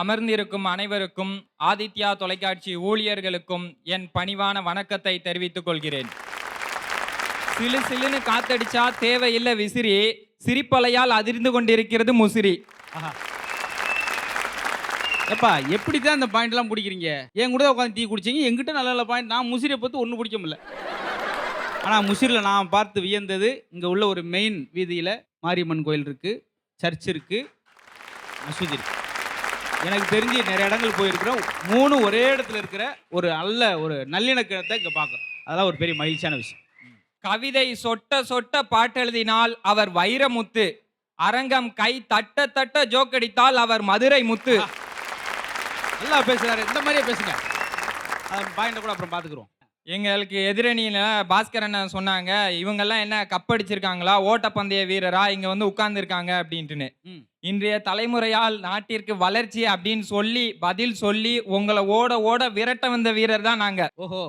அமர்ந்திருக்கும் அனைவருக்கும் ஆதித்யா தொலைக்காட்சி ஊழியர்களுக்கும் என் பணிவான வணக்கத்தை தெரிவித்துக் கொள்கிறேன். சிலு சிலுன்னு காத்தடிச்சா தேவையில்லை விசிறி சிரிப்பலையால் அதிர்ந்து கொண்டிருக்கிறது முசிறி. ஏப்பா எப்படி தான் இந்த பாயிண்ட்லாம் பிடிக்கிறீங்க? என் கூட உட்காந்து டீ குடிச்சீங்க எங்கிட்ட நல்ல நல்ல பாயிண்ட். நான் முசிறியை பார்த்து ஒன்றும் பிடிக்க முடியல. ஆனால் முசிறில் நான் பார்த்து வியந்தது இங்கே உள்ள ஒரு மெயின் வீதியில் மாரியம்மன் கோயில் இருக்குது சர்ச் இருக்குது மசூதி இருக்குது எனக்கு தெரிஞ்சு நிறைய இடங்கள் போயிருக்கிறோம். மூணு ஒரே இடத்துல இருக்கிற ஒரு நல்ல ஒரு நல்லிணக்கத்தை இங்கே பார்க்குறோம். அதெல்லாம் ஒரு பெரிய மகிழ்ச்சியான விஷயம். கவிதை சொட்ட சொட்ட பாட்டெழுதினால் அவர் வைரமுத்து அரங்கம் கை தட்ட தட்ட ஜோக்கடித்தால் அவர் மதுரை முத்து. நல்லா பேசுகிறாரு இந்த மாதிரியே பேசுங்க. பாயிண்ட்டை கூட அப்புறம் பார்த்துக்குறோம் எங்களுக்கு எதிரணியில பாஸ்கரன் சொன்னாங்க இவங்கெல்லாம் என்ன கப்படிச்சிருக்காங்களா ஓட்டப்பந்தய வீரரா? இங்க வந்து உட்கார்ந்துருக்காங்க அப்படின்ட்டுன்னு. ம். இன்றைய தலைமுறையால் நாட்டிற்கு வளர்ச்சி அப்படின்னு சொல்லி பதில் சொல்லி உங்களை ஓட ஓட விரட்ட வந்த வீரர் தான் நாங்க. ஓஹோ.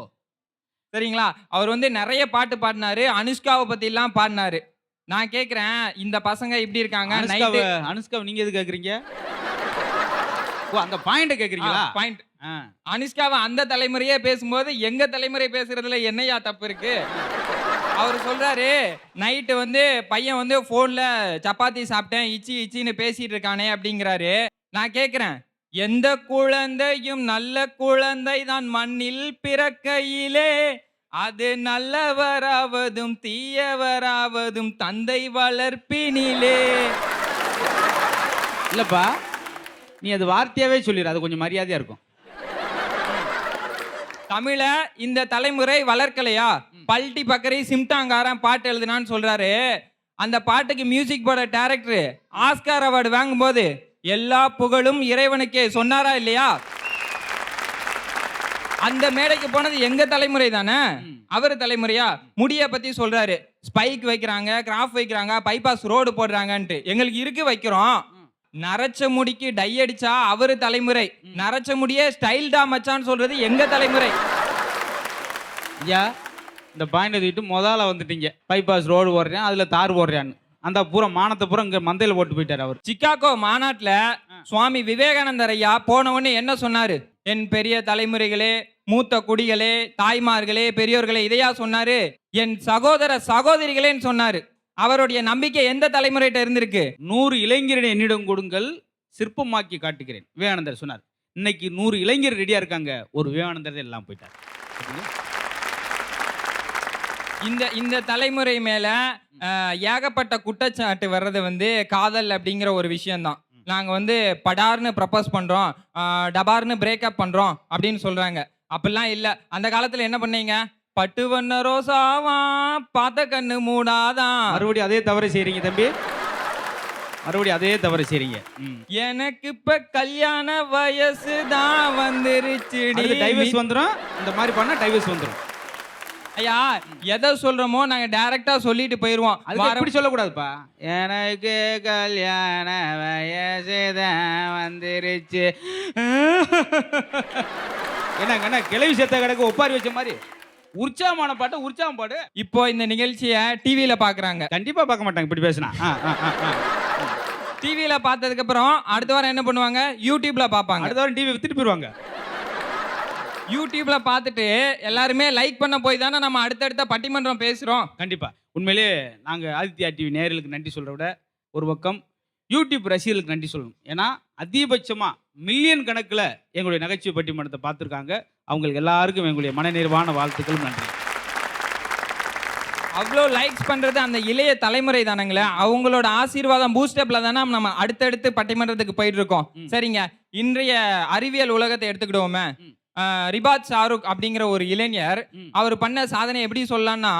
சரிங்களா? அவர் வந்து நிறைய பாட்டு பாடினாரு அனுஷ்காவை பத்தி எல்லாம் பாடினாரு. நான் கேக்குறேன் இந்த பசங்க இப்படி இருக்காங்க அனுஷ்காவை நீங்க எது கேக்குறீங்க? ஓ அந்த பாயிண்ட கேக்குறீங்களா? பாயிண்ட். அனுஷ்காவை அந்த தலைமுறையே பேசும்போது எங்க தலைமுறை பேசுறதுல என்னையா தப்பு இருக்கு? அவர் சொல்றாரு நைட்டு வந்து பையன் வந்து போன்ல சப்பாத்தி சாப்பிட்டேன் இச்சி இச்சின்னு பேசிட்டு இருக்கானே அப்படிங்கிறாரு. நான் கேக்குறேன் எந்த குழந்தையும் நல்ல குழந்தை தான் மண்ணில் பிறக்கையிலே. அது நல்லவராவதும் தீயவராவதும் தந்தை வளர்ப்பினிலே. இல்லப்பா நீ அது வார்த்தையாவே சொல்லிடு அது கொஞ்சம் மரியாதையா இருக்கும். தமிழ இந்த தலைமுறை வளர்க்கலையா? பல்டி பக்கரி சிம்டாங்காரன் பாட்டு எழுதுனான்னு சொல்றாரு. அந்த பாட்டுக்கு மியூசிக் போட டைரக்டர் ஆஸ்கார் அவார்டு வாங்கும்போது எல்லா புகழும் இறைவனுக்கே. சொன்னாரா இல்லையா? அந்த மேடைக்கு போனது எங்க தலைமுறை தானே. அவர் தலைமுறையா? முடிய பத்தி சொல்றாரு. ஸ்பைக் வைக்கிறாங்க கிராஃப் வைக்கிறாங்க பைபாஸ் ரோடு போடுறாங்கன்ட்டு. எங்களுக்கு இருக்கு வைக்கிறோம். நரைச்ச முடிக்கு டை அடிச்சா அவரு தலைமுறை. நரைச்ச முடியே ஸ்டைல்டா மச்சான்னு சொல்றது எங்க தலைமுறை. ஐயா இந்த பாயிண்ட் தூக்கிட்டு முதல்ல வந்துட்டீங்க. பைபாஸ் ரோடு போடுறேன் அதுல தார் போடுறான்னு. அந்த பூரா மானத்தை பூரா இங்க மந்தையில போட்டு போயிட்டாரு அவர். சிக்காகோ மாநாட்டுல சுவாமி விவேகானந்தர் ஐயா போன உடனே என்ன சொன்னாரு? என் பெரிய தலைமுறைகளே மூத்த குடிகளே தாய்மார்களே பெரியோர்களே இதையா சொன்னாரு? என் சகோதர சகோதரிகளேன்னு சொன்னாரு. அவருடைய நம்பிக்கை எந்த தலைமுறைகிட்ட இருந்திருக்கு? நூறு இளைஞரை என்னிடம் கொடுங்கள் சிற்பமாக்கி காட்டுகிறேன். விவேகானந்தர் சொன்னார். இன்னைக்கு நூறு இளைஞர் ரெடியா இருக்காங்க. ஒரு விவேகானந்தர் எல்லாம் போயிட்டார்? இந்த இந்த தலைமுறை மேல ஏகப்பட்ட குற்றச்சாட்டு வர்றது வந்து காதல் அப்படிங்கிற ஒரு விஷயம்தான். நாங்க வந்து படார்னு ப்ரப்போஸ் பண்றோம் அஹ், டபார்னு பிரேக்கப் பண்றோம் அப்படின்னு சொல்றாங்க. அப்படிலாம் இல்ல. அந்த காலத்துல என்ன பண்ணீங்க? பட்டு வண்ண ரோசாவா பார்த்த கண்ணு மூடாதான் மறுபடியும் அதே தவறை செய்றீங்க தம்பி. மறுபடியும் அதே தவறை செய்றீங்க. எனக்கு இப்ப கல்யாண வயசு தான் வந்துருச்சுடி. அடுத்து டைவர்ஸ் வந்துடும் இந்த மாதிரி பண்ணா டைவர்ஸ் வந்துடும் ஐயா எதை சொல்றோமோ நாங்க டைரக்டா சொல்லிட்டு போயிருவோம். வாரம் எப்படி சொல்லக்கூடாதுப்பா. எனக்கு கல்யாண வயசுதான் வந்துருச்சு. என்னங்க என்ன கிளவி செத்த கிடக்கு ஒப்பாரி வச்ச மாதிரி? உற்சாகமான பாட்டு உற்சாகம் பாடு இப்போ இந்த நிகழ்ச்சியை டிவியில பாக்குறாங்க. கண்டிப்பா பார்க்க மாட்டாங்க இப்படி பேசினா. டிவியில பார்த்ததுக்கு அப்புறம் அடுத்த வாரம் என்ன பண்ணுவாங்க? யூடியூப்ல பார்ப்பாங்க அடுத்த வாரம் டிவி வித்துட்டு போயிருவாங்க யூடியூப்ல பார்த்துட்டு எல்லாருமே லைக் பண்ண போய் தானே நம்ம அடுத்தடுத்த பட்டிமன்றம் பேசுறோம். கண்டிப்பா. உண்மையிலேயே நாங்க ஆதித்யா டிவி நேயர்களுக்கு நன்றி சொல்றத விட ஒரு பக்கம் யூடியூப் ரசிகர்களுக்கு நன்றி சொல்லணும். ஏன்னா அதிகபட்சமா மில்லியன் கணக்குல எங்களுடைய நகைச்சுவை பட்டிமன்றத்தை பார்த்துருக்காங்க. அவங்களுக்கு எல்லாருக்கும் எங்களுடைய மனநிறைவான வாழ்த்துக்களும் நன்றி. அவ்வளோ லைக்ஸ் பண்றது அந்த இளைய தலைமுறை தானங்களே? அவங்களோட ஆசீர்வாதம் பூஸ்டப்ல தானே நம்ம அடுத்தடுத்து பட்டிமன்றத்துக்கு போயிட்டு இருக்கோம். சரிங்க. இன்றைய அறிவியல் உலகத்தை எடுத்துக்கிடுவோமே. ரிபாத் ஷாருக் அப்படிங்கிற ஒரு இளைஞர். அவர் பண்ண சாதனை எப்படி சொல்லலாம்னா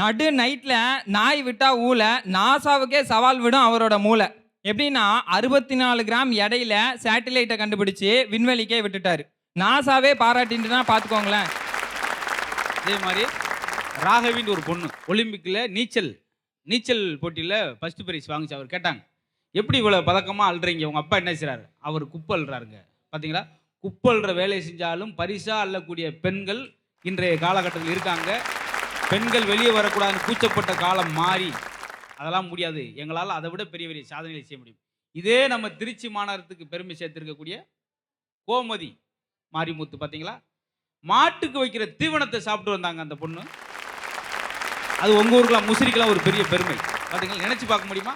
நடு நைட்ல நாய் விட்டா ஊல நாசாவுக்கே சவால் விடும் அவரோட மூளை. எப்படின்னா அறுபத்தி நாலு கிராம் எடையில சேட்டிலைட்டை கண்டுபிடிச்சு விண்வெளிக்கே விட்டுட்டாரு. நாசாவே பாராட்டின்ட்டுனா பார்த்துக்கோங்களேன் அதே மாதிரி ராகவின்னு ஒரு பொண்ணு ஒலிம்பிக்கில் நீச்சல் நீச்சல் போட்டியில் ஃபர்ஸ்ட் பிரைஸ் வாங்கிச்சு அவர் கேட்டாங்க. எப்படி இவ்வளோ பதக்கமாக அழுறீங்க உங்கள் அப்பா என்ன செய்கிறாரு அவர் குப்பை அல்றாருங்க பார்த்தீங்களா குப்பை வேலையை செஞ்சாலும் பரிசாக அள்ளக்கூடிய பெண்கள் இன்றைய காலகட்டத்தில் இருக்காங்க. பெண்கள் வெளியே வரக்கூடாதுன்னு கூச்சப்பட்ட காலம் மாறி அதெல்லாம் முடியாது. எங்களால் அதை விட பெரிய பெரிய சாதனைகளை செய்ய முடியும். இதே நம்ம திருச்சி மாநகரத்துக்கு பெருமை சேர்த்திருக்கக்கூடிய கோமதி. மாரிமுத்து பாத்தீங்களா? மாட்டுக்கு வைக்கிற தீவனத்தை சாப்பிட்டு வந்தாங்க அந்த பொண்ணு. அது உங்க ஊருக்குலாம் முசிறிக்கெல்லாம் ஒரு பெரிய பெருமை. பாத்தீங்களா? நினைச்சு பார்க்க முடியுமா?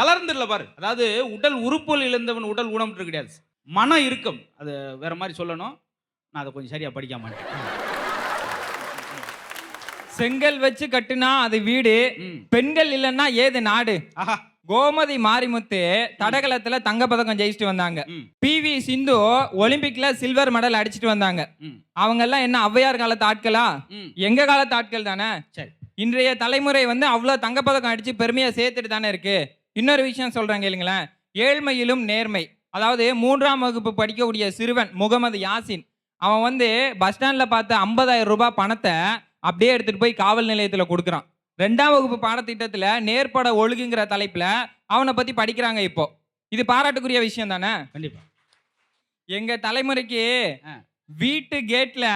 தளர்ந்துடல பாரு. அதாவது உடல் உறுப்புகள் இழந்தவன் உடல் ஊனமுற்று கிடையாது. மன இறுக்கம். அது வேற மாதிரி சொல்லணும். நான் அதை கொஞ்சம் சரியா படிக்க மாட்டேன். செங்கல் வச்சு கட்டுனா அது வீடு. பெண்கள் இல்லைன்னா ஏது நாடு? ஆஹா. கோமதி மாரிமுத்து தடகளத்துல தங்கப்பதக்கம் ஜெயிச்சுட்டு வந்தாங்க. ம். பிவி சிந்து ஒலிம்பிக்ல சில்வர் மெடல் அடிச்சிட்டு வந்தாங்க. அவங்க எல்லாம் என்ன ஔவையார் காலத்து ஆட்களா? எங்க காலத்து ஆட்கள் தானே? சரி. இன்றைய தலைமுறை வந்து அவ்வளோ தங்கப்பதக்கம் அடிச்சு பெருமையா சேர்த்துட்டு தானே இருக்கு. இன்னொரு விஷயம் சொல்றாங்க இல்லைங்களேன் ஏழ்மையிலும் நேர்மை. அதாவது மூன்றாம் வகுப்பு படிக்கக்கூடிய சிறுவன் முகமது யாசின் அவன் வந்து பஸ் ஸ்டாண்ட்ல பார்த்த ஐம்பதாயிரம் ரூபாய் பணத்தை அப்படியே எடுத்துட்டு போய் காவல் நிலையத்துல கொடுக்குறான். ரெண்டாம் வகுப்பு பாடத்திட்டத்துல நேர்பட ஒழுகுங்கிற தலைப்புல அவனை பத்தி படிக்கிறாங்க இப்போ. இது பாராட்டுக்குரிய விஷயம் தானே? கண்டிப்பா. எங்க தலைமுறைக்கு. வீட்டு கேட்ல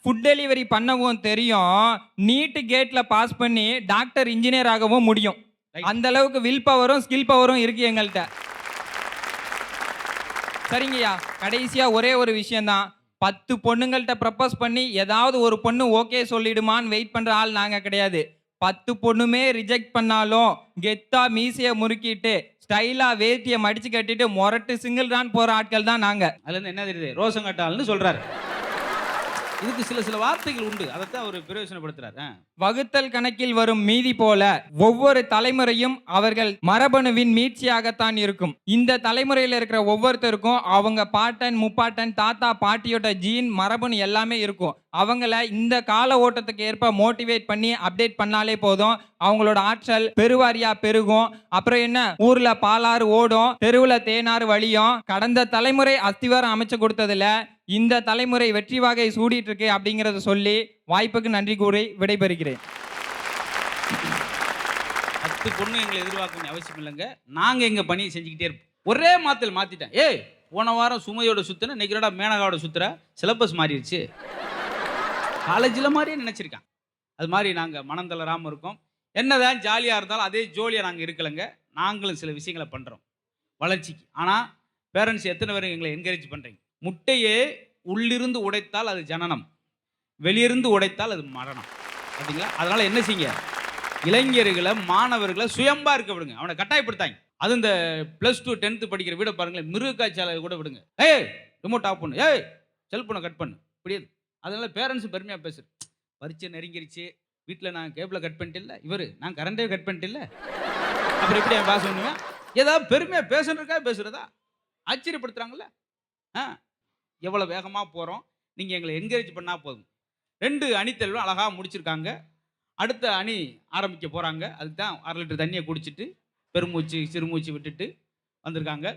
ஃபுட் டெலிவரி பண்ணவும் தெரியும். நீட்டு கேட்ல பாஸ் பண்ணி டாக்டர் இன்ஜினியர் ஆகவும் முடியும். அந்த அளவுக்கு வில் பவரும் ஸ்கில் பவரும் இருக்கு எங்கள்கிட்ட சரிங்கய்யா. கடைசியா ஒரே ஒரு விஷயம்தான் பத்து பொண்ணுங்கள்ட்ட ப்ரப்போஸ் பண்ணி ஏதாவது ஒரு பொண்ணு ஓகே சொல்லிடுமான்னு வெயிட் பண்ற ஆள் நாங்க கிடையாது. பத்து பொண்ணுமே ரிஜெக்ட் பண்ணாலும் கெத்தா மீசையை முறுக்கிட்டு ஸ்டைலா வேட்டியை மடிச்சு கட்டிட்டு மொரட்டு சிங்கிள் தான் போற ஆட்கள் தான் நாங்க. அதுல இருந்து என்ன தெரியுது? ரோசங்கட்டால்னு சொல்றாரு. இதுக்கு சில சில வார்த்தைகள் உண்டு. அதைத்தான் அவர் பிரயோஜனப்படுத்துறாரு. வகுத்தல் கணக்கில் வரும் மீதி போல ஒவ்வொரு தலைமுறையும் அவர்கள் மரபணுவின் மீட்சியாகத்தான் இருக்கும். இந்த தலைமுறையில் இருக்கிற ஒவ்வொருத்தருக்கும் அவங்க பாட்டன் முப்பாட்டன் தாத்தா பாட்டியோட ஜீன் மரபணு எல்லாமே இருக்கும். அவங்கள இந்த கால ஓட்டத்துக்கு ஏற்ப மோட்டிவேட் பண்ணி அப்டேட் பண்ணாலே போதும். அவங்களோட ஆற்றல் பெருவாரியா பெருகும். அப்புறம் என்ன? ஊர்ல பாலாறு ஓடும் தெருவுல தேனாறு வழியும். கடந்த தலைமுறை அஸ்திவாரம் அமைச்சு கொடுத்ததுல இந்த தலைமுறை வெற்றி வாகை சூடிட்டு இருக்கு அப்படிங்கிறத சொல்லி வாய்ப்புக்கு நன்றி கூறி விடைபெறுகிறேன். பத்து பொண்ணு எங்களை எதிர்பார்க்க வேண்டிய அவசியம் இல்லைங்க. நாங்க எங்க பணியை செஞ்சுக்கிட்டே இருப்போம். ஒரே மாத்தில் மாத்திட்டேன். ஏய் போன வாரம் சுமையோட சுத்தின இன்னைக்கு மேனகாவோட சுத்துற? சிலபஸ் மாறிடுச்சு. காலேஜில் மாதிரியே நினச்சிருக்கேன். அது மாதிரி நாங்கள் மனம் தளராமல் இருக்கோம். என்னதான் ஜாலியாக இருந்தாலும் அதே ஜோலியாக நாங்கள் இருக்கலைங்க. நாங்களும் சில விஷயங்களை பண்ணுறோம் வளர்ச்சிக்கு. ஆனால் பேரண்ட்ஸ் எத்தனை பேர் எங்களை என்கரேஜ் பண்ணுறீங்க முட்டையே உள்ளிருந்து உடைத்தால் அது ஜனனம் வெளியிருந்து உடைத்தால் அது மரணம். அப்படிங்களா அதனால என்ன செய்யுங்க? இளைஞர்களை மாணவர்களை சுயம்பா இருக்க விடுங்க. அவனை கட்டாயப்படுத்தாங்க. அது இந்த ப்ளஸ் டூ டென்த்து படிக்கிற வீட பாருங்களேன் மிருக கூட விடுங்க. ஏய் ரிமோட் ஆஃப் பண்ணு. ஏய் செல்ஃபோனை கட் பண்ணு. புரியுது? அதனால பேரண்ட்ஸ் பெருமையாக பேசுகிறேன் பரீட்சை நெருங்கிருச்சு. வீட்டில் நான் கேபிளை கட் பண்ணிட்டு இல்லை. இவர் நான் கரண்டே கட் பண்ணிட்டு இல்லை. அப்புறம் எப்படி என் பாஸ் பண்ணுவேன் ஏதாவது பெருமையாக பேசுறதுக்கா பேசுறதா? ஆச்சரியப்படுத்துறாங்கல்ல? ஆ? எவ்வளோ வேகமாக போகிறோம் நீங்கள் எங்களை என்கரேஜ் பண்ணால் போதும். ரெண்டு அணித்தல்வம் அழகாக முடிச்சிருக்காங்க. அடுத்த அணி ஆரம்பிக்க போகிறாங்க அதுக்கு தான் அரை லிட்டர் தண்ணியை குடிச்சிட்டு பெருமூச்சு சிறுமூச்சு விட்டுட்டு வந்திருக்காங்க.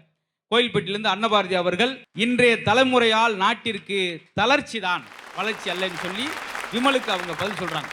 கோயில்பட்டியிலேருந்து அன்னபாரதி அவர்கள் இன்றைய தலைமுறையால் நாட்டிற்கு தளர்ச்சி தான் வளர்ச்சி அல்லன்னு சொல்லி விமலுக்கு அவங்க பதில் சொல்கிறாங்க